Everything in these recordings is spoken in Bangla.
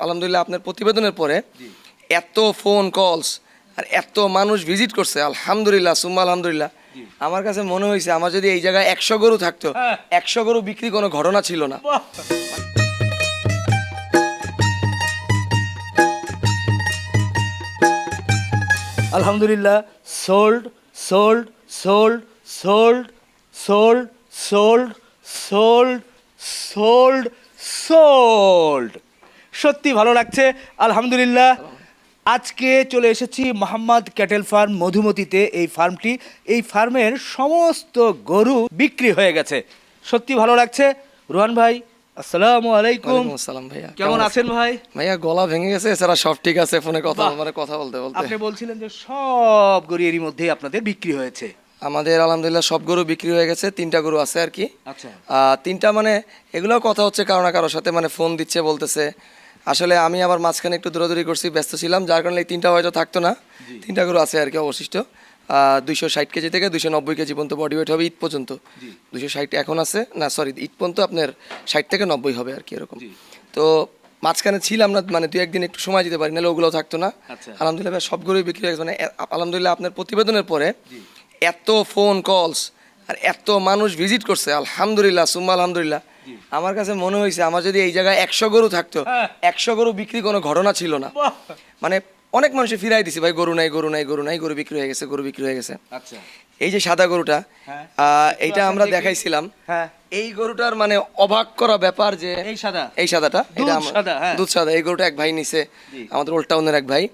আলহামদুলিল্লাহ আপনার প্রতিবেদনের পরে এত ফোন কলস আর এত মানুষ ভিজিট করছে আলহামদুলিল্লাহ সুম্মা আলহামদুলিল্লাহ। আমার কাছে মনে হয়েছে আমার যদি এই জায়গায় একশো গরু থাকতো হ্যাঁ। একশো গরু বিক্রি কোনো ঘটনা ছিল না। আলহামদুলিল্লাহ sold sold sold sold sold sold sold sold sold সত্যি ভালো লাগছে। আলহামদুলিল্লাহ। আজকে চলে এসেছি মোহাম্মদ ক্যাটেল ফার্ম মধুমতিতে এই ফার্মটি। এই ফার্মের সমস্ত গরু বিক্রি হয়ে গেছে। সত্যি ভালো লাগছে। রোহান ভাই আসসালামু আলাইকুম। আসসালাম ভাইয়া। কেমন আছেন ভাই? ভাইয়া গলা ভেঙে গেছে এছাড়া সব ঠিক আছে ফোনে কথা। মানে কথা বলতে বলতে। আপনি বলছিলেন যে সব গরু এরই মধ্যেই আপনাদের বিক্রি হয়েছে। আমাদের আলহামদুলিল্লাহ সব গরু বিক্রি হয়ে গেছে তিনটা গরু আছে আর কি। আচ্ছা। তিনটা মানে এগুলো কথা হচ্ছে কারও না কারোর সাথে মানে ফোন দিচ্ছে বলতেছে। আসলে আমি আবার মাঝখানে একটু দৌড়াদৌড়ি করছি ব্যস্ত ছিলাম যার কারণে এই তিনটা হয়তো থাকতো না। তিনটা গরু আছে আর কি অবশিষ্ট। দুইশো ষাট কেজি থেকে দুইশো নব্বই কেজি পর্যন্ত বডি ওয়েট হবে ঈদ পর্যন্ত। দুইশো ষাট এখন আছে না সরি ঈদ পর্যন্ত আপনার ষাট থেকে নব্বই হবে আর কি এরকম। তো মাঝখানে ছিলাম না মানে দুই একদিন একটু সময় দিতে পারি নাহলে ওগুলো থাকতো না। আচ্ছা। আলহামদুলিল্লাহ ভাই সব গরুই বিক্রি হয়ে গেছে। মানে আলহামদুলিল্লাহ আপনার প্রতিবেদনের পরে এত ফোন কলস আর এত মানুষ ভিজিট করছে আলহামদুলিল্লাহ সুম্মা আলহামদুলিল্লাহ। আমার কাছে মনে হয়েছে আমার যদি এই জায়গায় একশো গরু থাকতো হ্যাঁ। একশো গরু বিক্রি কোনো ঘটনা ছিল না। মানে অনেক মানুষে ফিরাই দিছি ভাই গরু নাই গরু নাই গরু নাই গরু বিক্রি হয়ে গেছে গরু বিক্রি হয়ে গেছে। আচ্ছা। এই যে সাদা গরুটা হ্যাঁ। আহ, এইটা আমরা দেখাইছিলাম। হ্যাঁ। এই গরুটার মানে অবাক করা ব্যাপার যে এই সাদা? এই সাদাটা দুধ এটা। দুধ সাদা। এই গরুটা এক ভাই নিছে আমাদের ওল্ড টাউনের এক ভাই।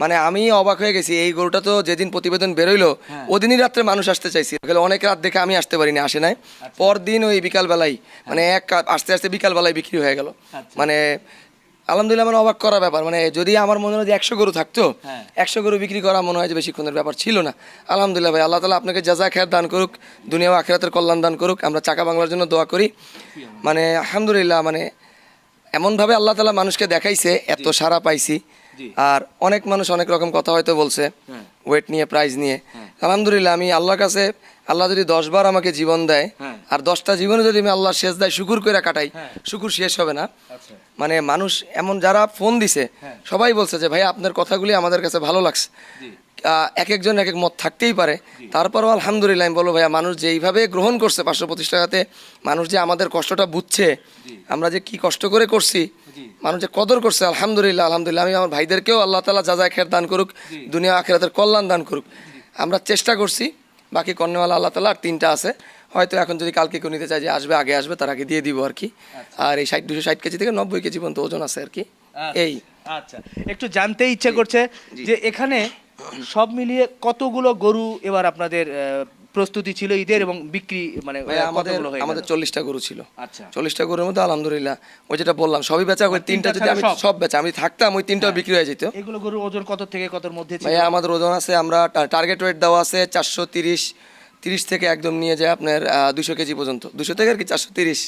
মানে আমি অবাক হয়ে গেছি এই গরুটা তো যেদিন প্রতিবেদন বেরোইলো হ্যাঁ। ওদিনই রাত্রে মানুষ আসতে চাইছি অনেক রাত দেখে আমি আসতে পারিনি আসে নাই আচ্ছা। পরদিন ওই বিকাল বেলায় মানে এক আস্তে আস্তে বিকাল বেলায় বিক্রি হয়ে গেল আচ্ছা। মানে আলহামদুলিল্লাহ মানে অবাক করা ব্যাপার মানে যদি আমার মনে হয় যে একশো গরু থাকতো হ্যাঁ। একশো গরু বিক্রি করা মনে হয় যে বেশিক্ষণের ব্যাপার ছিল না আলহামদুলিল্লাহ ভাই আল্লাহ তালা আপনাকে যা যা খেয়ার দান করুক দুনিয়া আখেরাতের কল্যাণ দান করুক আমরা চাকা বাংলার জন্য দোয়া করি মানে আলহামদুলিল্লাহ মানে এমনভাবে আল্লাহ তালা মানুষকে দেখাইছে এত সারা পাইছি। আর অনেক মানুষ অনেক রকম কথা হয়তো বলছে হ্যাঁ। ওয়েট নিয়ে প্রাইজ নিয়ে আলহামদুলিল্লাহ আমি আল্লাহর কাছে আল্লাহ যদি দশ বার আমাকে জীবন দেয় হ্যাঁ। আর দশটা জীবনে যদি আমি আল্লাহ শেষ দেয় শুকুর করে কাটাই হ্যাঁ। শুকুর শেষ হবে না আচ্ছা মানে মানুষ এমন যারা ফোন দিছে হ্যাঁ। সবাই বলছে যে ভাই আপনার কথাগুলি আমাদের কাছে ভালো লাগছে এক একজন এক এক মত থাকতেই পারে তারপরও আলহামদুলিল্লাহ আমি বলব ভাইয়া মানুষ যে এইভাবে গ্রহণ করছে পাঁচশো পঁচিশ টাকাতে মানুষ যে আমাদের কষ্টটা বুঝছে আমরা যে কি কষ্ট করে করছি। মানুষ যে কদর করছে আলহামদুলিল্লাহ আলহামদুলিল্লাহ। আমি আমার ভাইদেরকেও আল্লাহ তালা যা যা খের দান করুক দুনিয়া আখেরাতের কল্যাণ দান করুক। আমরা চেষ্টা করছি বাকি কর্নেওয়ালা আল্লাহ তালা আর তিনটা আছে। হয়তো এখন যদি কালকে কেউ নিতে চায় যে আসবে আগে আসবে তার আগে দিয়ে দিব আর কি। আর এই ষাট দুশো ষাট কেজি থেকে নব্বই কেজি পর্যন্ত ওজন আছে আর কি। এই। আচ্ছা। একটু জানতে ইচ্ছে করছে যে এখানে সব মিলিয়ে কতগুলো গরু এবার আপনাদের প্রস্তুতি ছিল ঈদের এবং বিক্রি মানে আমাদের হয়ে? আমাদের চল্লিশটা গরু ছিল। আচ্ছা। চল্লিশটা গরুর মধ্যে আলহামদুলিল্লাহ ওই যেটা বললাম সবই বেচা ওই তিনটা যদি আমি সব? হ্যাঁ। বেচা আমি থাকতাম ওই তিনটাও বিক্রি হয়ে যেত। এগুলো গরুর ওজন কত থেকে কতর মধ্যে ছিল? ভাইয়া আমাদের ওজন আছে আমরা টার্গেট ওয়েট দেওয়া আছে চারশো তিরিশ তিরিশ থেকে একদম নিয়ে যায় আপনার দুশো কেজি পর্যন্ত। দুশো থেকে আর কি চারশো তিরিশ।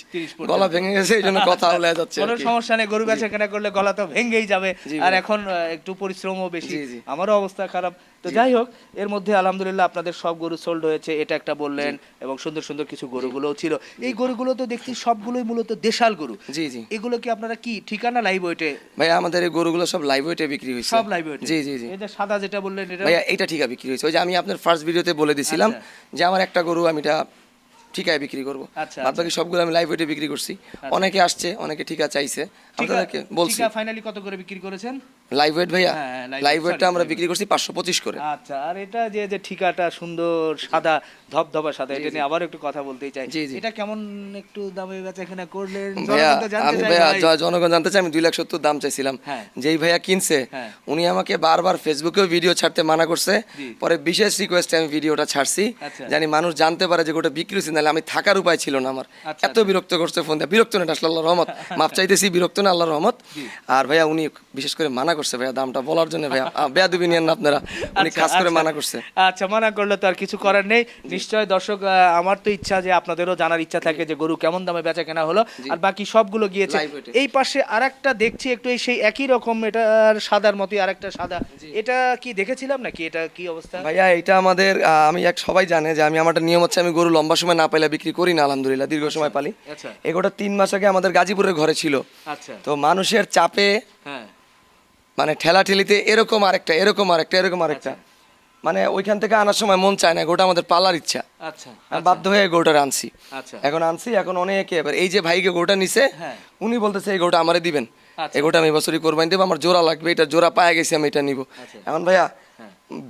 গলা ভেঙে গেছে এই জন্য কথা বলে যাচ্ছে কোনো সমস্যা নেই গরু বেচা কেনা করলে গলা তো ভেঙেই যাবে। আর এখন একটু পরিশ্রমও বেশি। আমারও অবস্থা খারাপ। তো যাই হোক এর মধ্যে আলহামদুলিল্লাহ আপনাদের সব গরু সোল্ড হয়েছে এটা একটা বললেন এবং সুন্দর সুন্দর কিছু গরুগুলোও ছিল। এই গরুগুলো তো দেখছি সবগুলোই মূলত দেশাল গরু। জি জি। এগুলো কি আপনারা কি ঠিকানা লাইভ ওয়েটে ভাই আমাদের এই গরুগুলো সব লাইভ ওয়েটে বিক্রি হয়েছে। সব লাইভ ওয়েটে জি জি জি। যে সাদা যেটা বললেন এটা? ভাইয়া এইটা ঠিকা বিক্রি হয়েছে। ওই যে আমি আপনার ফার্স্ট ভিডিওতে বলে দিছিলাম আচ্ছা। যে আমার একটা গরু আমি এটা ঠিকায় বিক্রি করব। আচ্ছা, বাদ বাকি সবগুলো আমি লাইভ ওয়েটে বিক্রি করছি। অনেকে আসছে অনেকে ঠিকা চাইছে। আমি তাদেরকে বলছি। ফাইনালি কত করে বিক্রি করেছেন? লাইভ ওয়েট ভাইয়া? হ্যাঁ, হ্যাঁ, লাইভ ওয়েটটা আমরা বিক্রি করছি পাঁচশো পঁচিশ করে। আচ্ছা আর এটা যে যে ঠিকাটা সুন্দর সাদা ধবধবা সাদা এটা নিয়ে আবার একটু কথা বলতেই চাই। এটা কেমন একটু দামে বেচা এখানে করলেন? ভাইয়া জনগণ তো জানতে আমি ভাইয়া জনগণ জানতে চাই আমি দুই লাখ সত্তর দাম চাইছিলাম। হ্যাঁ। যেই ভাইয়া কিনছে। উনি আমাকে বারবার ফেসবুকেও ভিডিও ছাড়তে মানা করছে। পরে বিশেষ রিকোয়েস্টে আমি ভিডিওটা ছাড়ছি। আচ্ছা। জানি মানুষ জানতে পারে যে গোটা বিক্রি হচ্ছে নাহলে আমি থাকার উপায় ছিল না আমার। আচ্ছা, এত বিরক্ত করছে ফোন দিয়ে। বিরক্ত না আসলে আল্লাহ রহমত। মাপ চাইতেছি বিরক্ত না আল্লাহ রহমত। আর ভাইয়া উনি বিশেষ করে মানা করছে ভাইয়া দামটা বলার জন্য ভাইয়া। বেয়াদুবি নিয়েন না আপনারা। উনি আচ্ছা, খাস করে আচ্ছা। মানা করছে। আচ্ছা মানা করলে তো আর কিছু করার নেই। নিশ্চয় দর্শক আমার তো ইচ্ছা যে আপনাদেরও জানার ইচ্ছা থাকে যে গরু কেমন দামে বেচা কেনা হলো। আর বাকি সবগুলো গিয়েছে। এই পাশে আরেকটা দেখছি একটু এই সেই একই রকম এটার সাদার মতোই আরেকটা সাদা। এটা কি দেখেছিলাম নাকি? এটা কি অবস্থা? ভাইয়া এটা আমাদের আমি এক সবাই জানে যে আমি আমার নিয়ম হচ্ছে আমি গরু লম্বা সময় না পাইলে বিক্রি করি না আলহামদুলিল্লাহ দীর্ঘ সময় পালি। আচ্ছা। এগোটা তিন মাস আগে আমাদের গাজীপুরের ঘরে ছিল। আচ্ছা। তো মানুষের চাপে হ্যাঁ। মানে ঠেলা ঠেলিতে এরকম আরেকটা এরকম আরেকটা এরকম আরেকটা। মানে ওইখান থেকে আনার সময় মন চায় না গোটা আমাদের পালার ইচ্ছা। আচ্ছা বাধ্য হয়ে গোটা আনছি। আচ্ছা। এখন আনছি এখন অনেকে এবার এই যে ভাইকে গোটা নিছে হ্যাঁ। উনি বলতেছে এই গোটা আমারে দিবেন। আচ্ছা। এই গোটা আমি বছরই কোরবানি দেবো আমার জোড়া লাগবে এটা জোড়া পায়ে গেছি আমি এটা নিব। আচ্ছা। এখন ভাইয়া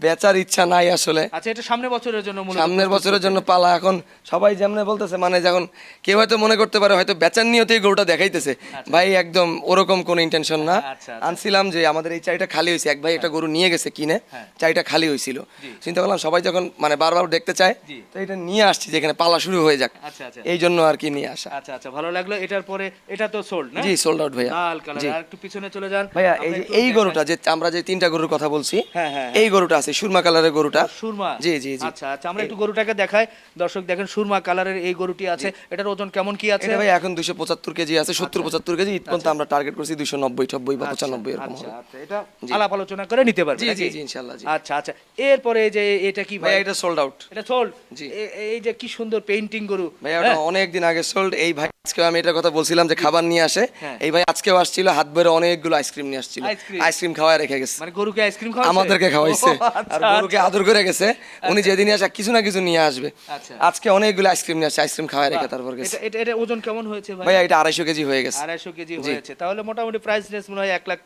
বেচার ইচ্ছা নাই আসলে। আচ্ছা এটা সামনে বছরের জন্য সামনের বছরের জন্য পালা। এখন সবাই যেমন বলতেছে মানে যখন কেউ হয়তো মনে করতে পারে হয়তো বেচার নিয়তেই গরুটা দেখাইতেছে। ভাই একদম ওরকম কোনো ইন্টেনশন না। আচ্ছা, আচ্ছা। আনছিলাম যে আমাদের এই চাইটা খালি হয়েছে। এক ভাই একটা গরু নিয়ে গেছে কিনে হ্যাঁ। চাইটা খালি হয়েছিল। চিন্তা করলাম সবাই যখন মানে বারবার দেখতে চায় তো এটা নিয়ে আসছি যেখানে পালা শুরু হয়ে যাক। আচ্ছা আচ্ছা। এই জন্য আর কি নিয়ে আসা। আচ্ছা আচ্ছা ভালো লাগল। এটার পরে এটা তো সোল্ড না? জি সোল্ড আউট ভাইয়া। লাল কালার। আর একটু পিছনে চলে যান। ভাইয়া এই যে এই গরুটা যে আমরা যে তিনটা গরুর কথা বলছি হ্যাঁ, হ্যাঁ, এই গরুটা আছে সুরমা কালারের গরুটা। সুরমা? জি জি জি। আচ্ছা আচ্ছা আমরা একটু গরুটাকে দেখাই। দর্শক দেখেন সুরমা কালারের এই গরুটি আছে। এটার ওজন কেমন কি আছে? ভাই এখন দুইশো পঁচাত্তর কেজি আছে সত্তর পঁচাত্তর কেজি। ঈদ পর্যন্ত আমরা টার্গেট করছি দুইশো নব্বই টব্বই বা পঁচানব্বই এরকম আচ্ছা হবে। আচ্ছা এটা আলাপ আলোচনা করে নিতে পারবে জি, জি, জি, ইনশাআল্লাহ, জি। আচ্ছা আচ্ছা। এরপরে এই যে এটা কি ভাই এটা সোল্ড আউট এটা সোল্ড জি। এই যে কি সুন্দর পেইন্টিং গরু। ভাইয়া ওটা অনেক দিন আগে সোল্ড এই ভাই আজকে আমি এটার কথা বলছিলাম যে খাবার নিয়ে আসে। হ্যাঁ। এই ভাই আজকেও আসছিল হাত বের অনেকগুলো আইসক্রিম নিয়ে আসছিল। আইসক্রিম? খাওয়ায় রেখে গেছে। মানে গরুকে আইসক্রিম খাওয়াচ্ছে? আমাদেরকে খাওয়াইছে। আচ্ছা, আর গরুকে আদর করে গেছে। উনি যেদিন আসে কিছু না কিছু নিয়ে আসবে। আচ্ছা। আজকে অনেকগুলো আইসক্রিম নিয়ে আসছে আইসক্রিম খাওয়া রেখে তারপর গেছে। এটা এটা ওজন কেমন হয়েছে ভাই? ভাইয়া এটা আড়াইশো কেজি হয়ে গেছে। আড়াইশো কেজি হয়েছে। তাহলে মোটামুটি প্রাইস রেস মনে হয় এক লাখ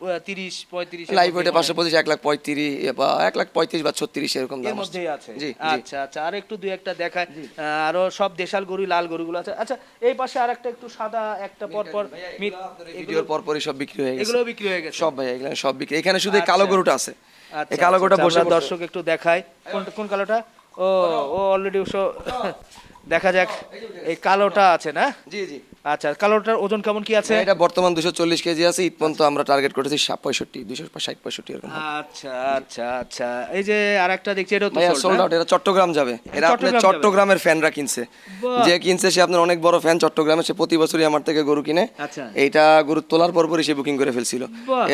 তিরিশ পঁয়ত্রিশ লাইভ ওয়েটে পাঁচশো পঁচিশ এক লাখ পঁয়ত্রিশ বা এক লাখ পঁয়ত্রিশ বা ছত্রিশ এরকম এর মধ্যেই আছে। জি আচ্ছা আচ্ছা আর একটু দুই একটা দেখায়। আরও সব দেশাল গরু লাল গরুগুলো আছে। আচ্ছা এই পাশে আর একটা একটু সাদা একটা পর পর মিট- ভিডিওর পর পরই সব বিক্রি হয়ে গেছে। এগুলো বিক্রি হয়ে গেছে। সব ভাই এগুলো সব বিক্রি। এখানে শুধু কালো আচ্ছা। গরুটা আছে। আচ্ছা, এই কালো আচ্ছা, গরুটা আচ্ছা, বসে দর্শক একটু দেখায় কোন কোন কালোটা? ও ও অলরেডি দেখা যাক। এই কালোটা আছে না? জি জি। আচ্ছা কালোটার ওজন কেমন কি আছে? এটা বর্তমান দুশো চল্লিশ কেজি আছে ঈদ পর্যন্ত আমরা টার্গেট করেছি পঁয়ষট্টি দুশো ষাট পঁয়ষট্টি এরকম আচ্ছা আচ্ছা আচ্ছা। এই যে আরেকটা দেখছি এটা তো সোল্ড আউট এটা চট্টগ্রাম যাবে। আপনার চট্টগ্রামের ফ্যানরা কিনছে। যে কিনছে সে আপনার অনেক বড় ফ্যান চট্টগ্রামে সে প্রতি বছরই আমার থেকে গরু কিনে। আচ্ছা। এইটা গরু তোলার পরপরই সে বুকিং করে ফেলছিল।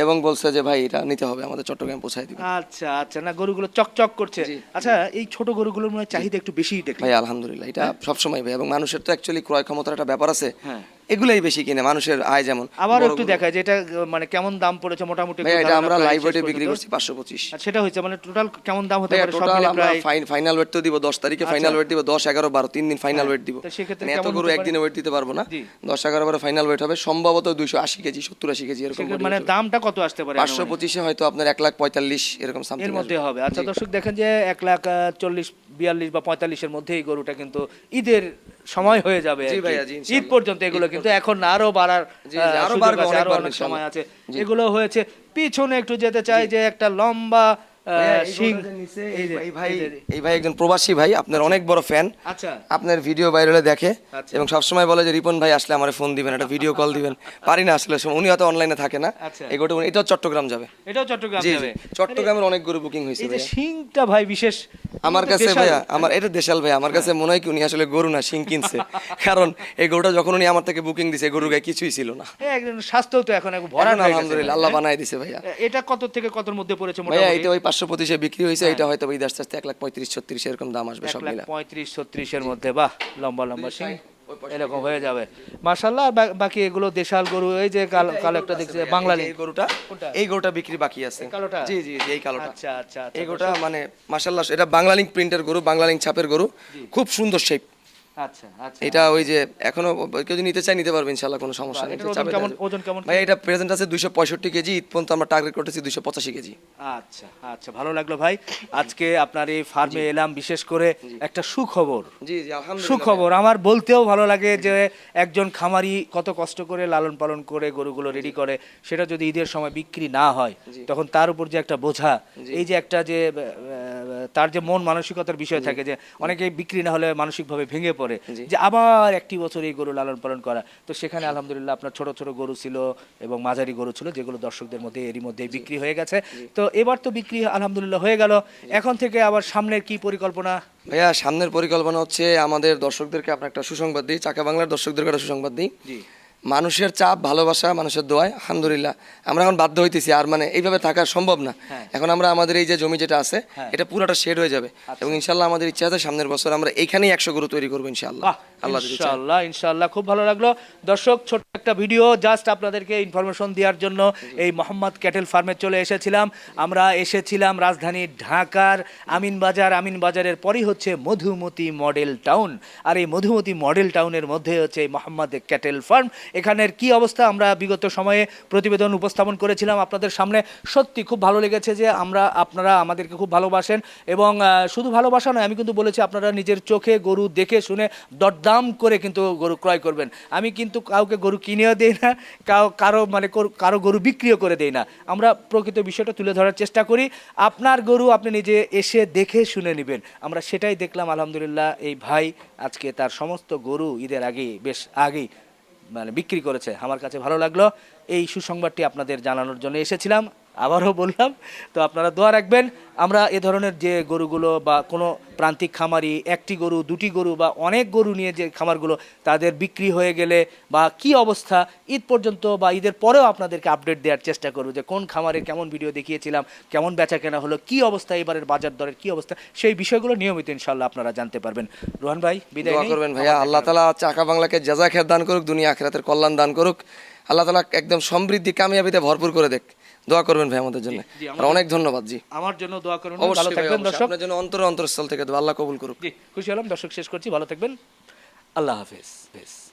এবং বলছে যে ভাই এটা নিতে হবে আমাদের চট্টগ্রামে পৌঁছায় দিবে আচ্ছা আচ্ছা। না গরুগুলো চকচক করছে। আচ্ছা এই ছোট গরুগুলোর মনে চাহিদা একটু বেশি দেখলাম। ভাই আলহামদুলিল্লাহ এটা সবসময় ভাই। এবং মানুষের তো অ্যাকচুয়ালি ক্রয় ক্ষমতার একটা ব্যাপার আছে। হ্যাঁ। Amen. এগুলাই বেশি কিনে মানুষের আয় যেমন আবার একটু দেখায় যে এটা মানে কেমন দাম পড়েছে মোটামুটি এটা আমরা লাইভ ওয়েটে বিক্রি করছি পাঁচশো পঁচিশ। আর সেটা হয়েছে মানে টোটাল কেমন দাম হতে পারে সব টোটাল মিলে আমরা প্রায়? ফাইনাল ওয়েট তো দিব দশ তারিখে ফাইনাল ওয়েট দিব দশ এগারো বারো তিন দিন ফাইনাল ওয়েট দিব। সেক্ষেত্রে মানে এত গরু একদিনে ওয়েট দিতে পারব না। দশ এগারো বারো ফাইনাল ওয়েট হবে সম্ভবত দুইশো আশি কেজি সত্তর আশি কেজি এরকম মানে দামটা কত আসতে পারে পাঁচশো পঁচিশে হয়তো আপনার এক লাখ পঁয়তাল্লিশ এরকম সামথিং এর মধ্যে হবে। আচ্ছা দর্শক দেখেন যে এক লাখ চল্লিশ বিয়াল্লিশ বা পঁয়তাল্লিশের মধ্যে এই গরুটা কিন্তু ঈদের সময় হয়ে যাবে। ঈদ পর্যন্ত এগুলো কিন্তু এখন আরও বাড়ার আরও অনেক আরও অনেক সময় আছে। এগুলো হয়েছে পিছনে একটু যেতে চাই যে একটা লম্বা আহ, এই ভাই এই ভাই একজন প্রবাসী ভাই আপনার অনেক বড় ফ্যান আচ্ছা। আপনার ভিডিও ভাইরালে দেখে আচ্ছা। এবং সবসময় বলে যে রিপন ভাই আসলে আমার ফোন দিবেন একটা ভিডিও কল দিবেন। পারি না আসলে উনি হয়তো অনলাইনে থাকে না। আচ্ছা। এটাও চট্টগ্রাম যাবে। এটাও চট্টগ্রাম জি জি। যাবে। চট্টগ্রামের অনেক গরু বুকিং হয়েছে এই যে ভাই বিশেষ আমার কাছে দেশাল- ভাইয়া আমার এটা দেশাল ভাই আমার কাছে মনে হয় কি উনি আসলে গরু না শিং কিনছে। কারণ এই গরুটা যখন উনি আমার থেকে বুকিং দিছে গরু গায়ে কিছুই ছিল না। একজন স্বাস্থ্য তো এখন ভরা আলহামদুলিল্লাহ আল্লাহ বানাই দিছে ভাইয়া। এটা কত থেকে কতর মধ্যে পড়েছে ভাইয়া মোটামুটি? এটা ওই পাঁচশো পঁচিশে বিক্রি হয়েছে এটা হয়তো ঈদ আস্তে আস্তে এক লাখ পঁয়ত্রিশ ছত্রিশ এরকম দাম আসবে সব মিলা পঁয়ত্রিশ ছত্রিশের মধ্যে বাহ লম্বা লম্বা সিং। এরকম হয়ে যাবে। মার্শাল্লাহ বাকি এগুলো দেশাল গরু এই যে কালো একটা দেখছি বাংলা এই গরুটা এই গরুটা বিক্রি বাকি আছে। কালোটা? জি জি এই কালোটা। আচ্ছা আচ্ছা আচ্ছা এই গরুটা মানে মাশাল্লাহ এটা বাংলা লিঙ্ক প্রিন্টের গরু বাংলা লিঙ্ক ছাপের গরু। খুব সুন্দর শেপ আচ্ছা আচ্ছা। এটা ওই যে এখনও কেউ যদি নিতে চায় নিতে পারবে ইনশাল্লাহ কোনো সমস্যা নেই। কেমন ওজন কেমন ভাই এটা প্রেজেন্ট আছে দুইশো পঁয়ষট্টি কেজি ঈদ পর্যন্ত আমরা টার্গেট করতেছি দুইশো পঁচাশি কেজি। আচ্ছা আচ্ছা ভালো লাগল ভাই। আজকে আপনার এই ফার্মে এলাম বিশেষ করে একটা সুখবর। জি জি আলহামদুলিল্লাহ। সুখবর আমার বলতেও ভালো লাগে যে একজন খামারি কত কষ্ট করে লালন পালন করে গরুগুলো রেডি করে সেটা যদি ঈদের সময় বিক্রি না হয় তখন তার উপর যে একটা বোঝা এই যে একটা যে তার যে মন মানসিকতার বিষয় থাকে যে অনেকে বিক্রি না হলে মানসিকভাবে ভেঙে পড়ে যে আবার একটি বছর এই গরু লালন পালন করা। তো সেখানে আলহামদুলিল্লাহ আপনার ছোট ছোট গরু ছিল এবং মাঝারি গরু ছিল যেগুলো দর্শকদের মধ্যে এরই মধ্যে বিক্রি হয়ে গেছে। তো এবার তো বিক্রি আলহামদুলিল্লাহ হয়ে গেল। এখন থেকে আবার সামনের কি পরিকল্পনা? ভাইয়া সামনের পরিকল্পনা হচ্ছে আমাদের দর্শকদেরকে আপনার একটা সুসংবাদ দিই চাকা বাংলার দর্শকদেরকে একটা সুসংবাদ দিই। জি। মানুষের চাপ ভালোবাসা মানুষের দোয়ায় আলহামদুলিল্লাহ। আমরা এখন বাধ্য হইতেছি আর মানে এইভাবে থাকা সম্ভব না। হ্যাঁ। এখন আমরা আমাদের এই যে জমি যেটা আছে হ্যাঁ। এটা পুরোটা শেড হয়ে যাবে। এবং ইনশাল্লাহ আমাদের ইচ্ছা আছে সামনের বছর আমরা এইখানেই একশো গরু তৈরি করব ইনশাল্লাহ আল্লাহ। ইনশাআল্লাহ ইনশাআল্লাহ খুব ভালো লাগল। দর্শক ছোট্ট একটা ভিডিও জাস্ট আপনাদেরকে ইনফরমেশন দেওয়ার জন্য এই মোহাম্মদ ক্যাটেল ফার্মে চলে এসেছিলাম। আমরা এসেছিলাম রাজধানী ঢাকার আমিনবাজার আমিনবাজারের পরই হচ্ছে মধুমতি মডেল টাউন। আর এই মধুমতি মডেল টাউনের মধ্যে হচ্ছে এই মোহাম্মদ ক্যাটেল ফার্ম। এখানের কি অবস্থা? আমরা বিগত সময়ে প্রতিবেদন উপস্থাপন করেছিলাম। আপনাদের সামনে সত্যি খুব ভালো লেগেছে যে আমরা, আপনারা আমাদেরকে খুব ভালোবাসেন এবং শুধু ভালোবাসা নয়, আমি কিন্তু বলেছি আপনারা নিজের চোখে গরু দেখে শুনে দরদাম করে কিন্তু গরু ক্রয় করবেন। আমি কিন্তু কাউকে গরু কিনেও দেই না, কাউ, কারও মানে কর- গরু বিক্রিও করে দেই না। আমরা প্রকৃত বিষয়টা তুলে ধরার চেষ্টা করি। আপনার গরু আপনি নিজে এসে দেখে শুনে নেবেন। আমরা সেটাই দেখলাম, আলহামদুলিল্লাহ। এই ভাই আজকে তার সমস্ত গরু ঈদের আগেই, বেশ আগেই মানে বিক্রি করেছে। আমার কাছে ভালো লাগল। এই সুসংবাদটি আপনাদের জানানোর জন্য এসেছিলাম। আবারও বললাম তো আপনারা দোয়া রাখবেন আমরা এ ধরনের যে গরুগুলো বা কোনো প্রান্তিক খামারি একটি গরু দুটি গরু বা অনেক গরু নিয়ে যে খামারগুলো তাদের বিক্রি হয়ে গেলে বা কি অবস্থা ঈদ পর্যন্ত বা ঈদের পরেও আপনাদেরকে আপডেট দেওয়ার চেষ্টা করব যে কোন খামারে কেমন ভিডিও দেখিয়েছিলাম কেমন বেচা কেনা হলো কি অবস্থা এবারের বাজার দরের কি অবস্থা সেই বিষয়গুলো নিয়মিত ইনশাল্লাহ আপনারা জানতে পারবেন। রোহান ভাই বিদায় করবেন ভাইয়া। আল্লাহ তালা চাকা বাংলাকে জাজা খের দান করুক দুনিয়া আখেরাতের কল্যাণ দান করুক। আল্লাহ তালা একদম সমৃদ্ধি কামিয়াবিতে ভরপুর করে দেখ। দোয়া করবেন ভাই আমাদের জন্য। আর অনেক ধন্যবাদ জি। আমার জন্য দোয়া করুন ভালো থাকবেন দর্শক। আপনার জন্য অন্তর অন্তরস্থল থেকে দোয়া আল্লাহ কবুল করুক। জি খুশি হলাম। দর্শক শেষ করছি। ভালো থাকবেন। আল্লাহ হাফেজ বেশ।